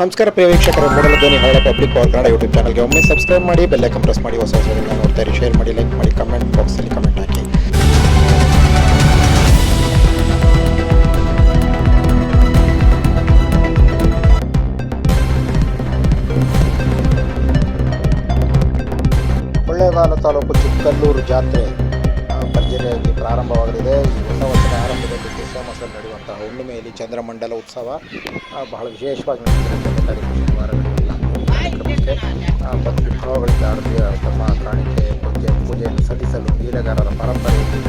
ನಮಸ್ಕಾರ ಪ್ರಿಯ ವೀಕ್ಷಕರು, ಮೊದಲ ಧ್ವನಿ ಹಳೆ ಪಬ್ಲಿಕ್ ಪವರ್ ಕನ್ನಡ ಯೂಟ್ಯೂಬ್ ಚಾನಲ್ಗೆ ಒಮ್ಮೆ ಸಬ್ಸ್ಕ್ರೈಬ್ ಮಾಡಿ ಬೆಲ್ಲೈಕನ್ ಪ್ರೆಸ್ ಮಾಡಿ, ಹೊಸ ಹೊಸ ನೋಡ್ತಾ ಇರಿ. ಶೇರ್ ಮಾಡಿ ಲೈಕ್ ಮಾಡಿ ಕಮೆಂಟ್ ಬಾಕ್ಸಲ್ಲಿ ಕಮೆಂಟ್ ಹಾಕಿ. ಕೊಳ್ಳೇಗಾಲ ತಾಲೂಕು ಚಿಕ್ಕಲ್ಲೂರು ಜಾತ್ರೆ ಭರ್ಜರಿಯಾಗಿ ಪ್ರಾರಂಭವಾಗಲಿದೆ. ಹೊಸ ವರ್ಷದ ನಡೆಯುವಂತಹ ಹುಣ್ಣಿಮೆಯಲ್ಲಿ ಚಂದ್ರಮಂಡಲ ಉತ್ಸವ ಬಹಳ ವಿಶೇಷವಾಗಿ ನಡೆಯುತ್ತೆ ಶನಿವಾರ ಕಾರ್ಯಕ್ರಮಕ್ಕೆ ಆ, ಭಕ್ತಿ ಭಾವಗಳಿಂದ ಆರತಿಯ ತಮ್ಮ ಕಾಣಿಕೆ ಪೂಜೆ ಪೂಜೆಯನ್ನು ಸಲ್ಲಿಸಲು ನೀಲಗಾರರ ಪರಂಪರೆಯಲ್ಲಿ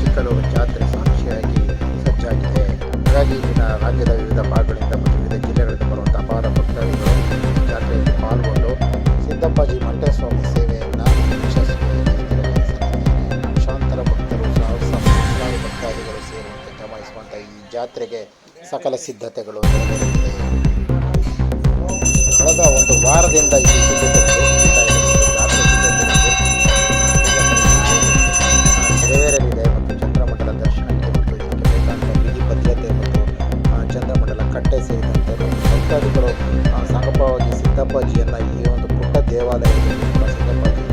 ಚಿಕ್ಕಲು ಜಾತ್ರೆ ಸಾಕ್ಷಿಯಾಗಿ ಸಜ್ಜಾಗಿದೆ. ಹಾಗಾಗಿ ಇಲ್ಲಿನ ರಾಜ್ಯದ ವಿವಿಧ ಭಾಗಗಳಿಂದ ಜಾತ್ರೆಗೆ ಸಕಲ ಸಿದ್ಧತೆಗಳು ಕಳೆದ ಒಂದು ವಾರದಿಂದ ಈ ಸಿದ್ಧತೆಗಳು. ಜಾತ್ರೆ ಸಿದ್ಧತೆಗಳು ನೆರವೇರಲಿದೆ ಮತ್ತು ಚಂದ್ರಮಂಡಲ ದರ್ಶನಕ್ಕೆ ಮತ್ತು ಇದಕ್ಕೆ ಬೇಕಾದ ಬಿಗಿ ಭದ್ರತೆ ಮತ್ತು ಚಂದ್ರಮಂಡಲ ಕಟ್ಟೆ ಸೇರಿದಂತೆ ಭಕ್ತಾದಿಗಳು ಆ, ಸಂಗಮವಾಗಿ ಸಿದ್ದಪ್ಪಾಜಿಯನ್ನು ಈ ಒಂದು ಪುಟ್ಟ ದೇವಾಲಯದಲ್ಲಿ ಸಿದ್ದಪ್ಪಾಜಿ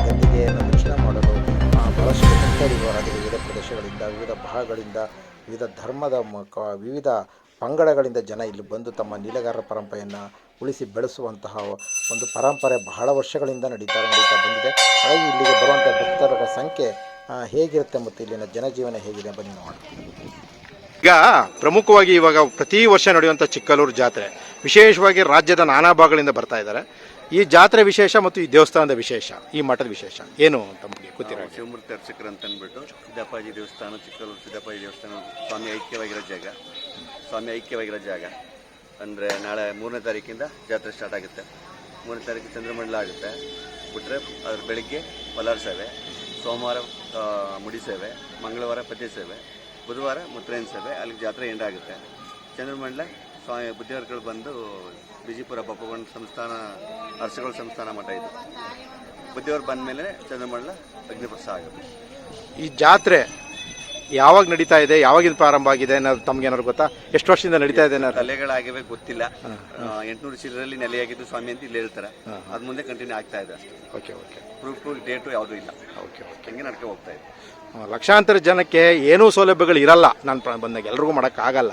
ಗದ್ದಿಗೆಯನ್ನು ದರ್ಶನ ಮಾಡಲು ಬಹಳಷ್ಟು ಭಕ್ತಾದಿಗಳು ವಿವಿಧ ಪ್ರದೇಶಗಳಿಂದ ವಿವಿಧ ಭಾಗಗಳಿಂದ ವಿವಿಧ ಧರ್ಮದ ಮುಖ ವಿವಿಧ ಪಂಗಡಗಳಿಂದ ಜನ ಇಲ್ಲಿ ಬಂದು ತಮ್ಮ ನೀಲಗಾರರ ಪರಂಪರೆಯನ್ನು ಉಳಿಸಿ ಬೆಳೆಸುವಂತಹ ಒಂದು ಪರಂಪರೆ ಬಹಳ ವರ್ಷಗಳಿಂದ ನಡೀತಾ ನಡೀತಾ ಬಂದಿದೆ. ಹಾಗಾಗಿ ಇಲ್ಲಿಗೆ ಬರುವಂಥ ಭಕ್ತರ ಸಂಖ್ಯೆ ಹೇಗಿರುತ್ತೆ ಮತ್ತು ಇಲ್ಲಿನ ಜನಜೀವನ ಹೇಗಿದೆ ಬನ್ನಿ ನೋಡೋಣ ಈಗ ಪ್ರಮುಖವಾಗಿ ಇವಾಗ ಪ್ರತಿ ವರ್ಷ ನಡೆಯುವಂಥ ಚಿಕ್ಕಲೂರು ಜಾತ್ರೆ ವಿಶೇಷವಾಗಿ ರಾಜ್ಯದ ನಾನಾ ಭಾಗಗಳಿಂದ ಬರ್ತಾ ಇದ್ದಾರೆ. ಈ ಜಾತ್ರೆ ವಿಶೇಷ ಮತ್ತು ಈ ದೇವಸ್ಥಾನದ ವಿಶೇಷ, ಈ ಮಠದ ವಿಶೇಷ, ಏನು ಗೊತ್ತಿರೋ ನಾವು ಶಿವಮೂರ್ತಿ ಅರ್ಚಕರು ಅಂತ ಅಂದ್ಬಿಟ್ಟು ಸಿದ್ದಪ್ಪಾಜಿ ದೇವಸ್ಥಾನ ಚಿಕ್ಕಲೂರು ಸಿದ್ದಪ್ಪಾಜಿ ದೇವಸ್ಥಾನ, ಸ್ವಾಮಿ ಐಕ್ಯವಾಗಿರೋ ಜಾಗ. ಸ್ವಾಮಿ ಐಕ್ಯವಾಗಿರೋ ಜಾಗ. ಅಂದರೆ ನಾಳೆ ಮೂರನೇ ತಾರೀಕಿಂದ ಜಾತ್ರೆ ಸ್ಟಾರ್ಟ್ ಆಗುತ್ತೆ. ಮೂರನೇ ತಾರೀಕು ಚಂದ್ರಮಂಡಲ ಆಗುತ್ತೆ. ಬಿಟ್ಟರೆ ಅದ್ರ ಬೆಳಿಗ್ಗೆ ಪಲಾರ್ ಸೇವೆ, ಸೋಮವಾರ ಮುಡಿ ಸೇವೆ, ಮಂಗಳವಾರ ಪದ್ಯ ಸೇವೆ, ಬುಧವಾರ ಮುತ್ರೈನ ಸೇವೆ, ಅಲ್ಲಿಗೆ ಜಾತ್ರೆ ಎಂಡ್ ಆಗುತ್ತೆ. ಚಂದ್ರಮಂಡಲ ಸ್ವಾಮಿ ಬುದ್ಧಿವರ್ಗಳು ಬಂದು ಬಿಜಿಪುರ ಬಪ್ಪಗೊಂಡ ಸಂಸ್ಥಾನ ಅರಸುಗಳ ಸಂಸ್ಥಾನ ಮಠ ಇದು. ಬುದ್ಧಿಯವರು ಬಂದ ಮೇಲೆ ಚಂದ್ರಮಳ್ಳ ಅಗ್ನಿಪ್ರಸ ಆಗುತ್ತೆ ಈ ಜಾತ್ರೆ ಯಾವಾಗ ನಡೀತಾ ಇದೆ? ಯಾವಾಗ ಇದು ಪ್ರಾರಂಭ ಆಗಿದೆ ಅನ್ನೋದು ತಮ್ಗೆ ಏನಾದ್ರು ಗೊತ್ತಾ? ಎಷ್ಟು ವರ್ಷದಿಂದ ನಡೀತಾ ಇದೆ ಅನ್ನೋದು? ತಲೆಗಳಾಗಿವೆ ಗೊತ್ತಿಲ್ಲ. ಎಂಟುನೂರು ಚೀಲರಲ್ಲಿ ನೆಲೆಯಾಗಿದ್ದು ಸ್ವಾಮಿ ಅಂತ ಇಲ್ಲಿ ಹೇಳ್ತಾರೆ. ಅದ್ ಮುಂದೆ ಕಂಟಿನ್ಯೂ ಆಗ್ತಾ ಇದೆ ಅಷ್ಟೇ. Okay okay. ಪ್ರೂಫ್ ಡೇಟು ಯಾವುದೂ ಇಲ್ಲ. Okay okay. ಹಂಗೆ ನಡ್ಕೆ ಹೋಗ್ತಾ ಇದೆ. ಲಕ್ಷಾಂತರ ಜನಕ್ಕೆ ಏನೂ ಸೌಲಭ್ಯಗಳು ಇರಲ್ಲ. ನಾನು ಬಂದಾಗ ಎಲ್ರಿಗೂ ಮಾಡೋಕ್ಕಾಗಲ್ಲ.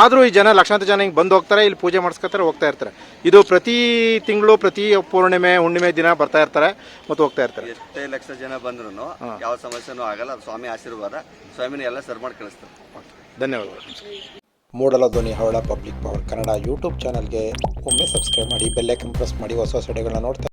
ಆದರೂ ಈ ಜನ ಲಕ್ಷಾಂತರ ಜನ ಹಿಂಗೆ ಬಂದು ಹೋಗ್ತಾರೆ ಇಲ್ಲಿ ಪೂಜೆ ಮಾಡಿಸ್ಕೊತಾರೆ ಹೋಗ್ತಾ ಇರ್ತಾರೆ. ಇದು ಪ್ರತಿ ತಿಂಗಳು ಪ್ರತಿ ಪೂರ್ಣಿಮೆ ಹುಣ್ಣಿಮೆ ದಿನ ಬರ್ತಾ ಇರ್ತಾರೆ ಮತ್ತು ಹೋಗ್ತಾ ಇರ್ತಾರೆ. ಎಷ್ಟೇ ಲಕ್ಷ ಜನ ಬಂದ್ರು ಯಾವ ಸಮಸ್ಯೆನೂ ಆಗಲ್ಲ ಅದು ಸ್ವಾಮಿ ಆಶೀರ್ವಾದ ಸ್ವಾಮಿನ ಎಲ್ಲ ಸರ್ ಮಾಡಿ ಕಳಿಸ್ತಾರೆ. ಧನ್ಯವಾದಗಳು. ಮೂಡಲ ಧ್ವನಿ ಹವಳ ಪಬ್ಲಿಕ್ ಪವರ್ ಕನ್ನಡ ಯೂಟ್ಯೂಬ್ ಚಾನಲ್ಗೆ ಒಮ್ಮೆ ಸಬ್ಸ್ಕ್ರೈಬ್ ಮಾಡಿ ಬೆಲ್ಲೈಕನ್ ಪ್ರೆಸ್ ಮಾಡಿ ಹೊಸ ಹೊಸ ಸಡೆಗಳನ್ನ ನೋಡ್ತಾ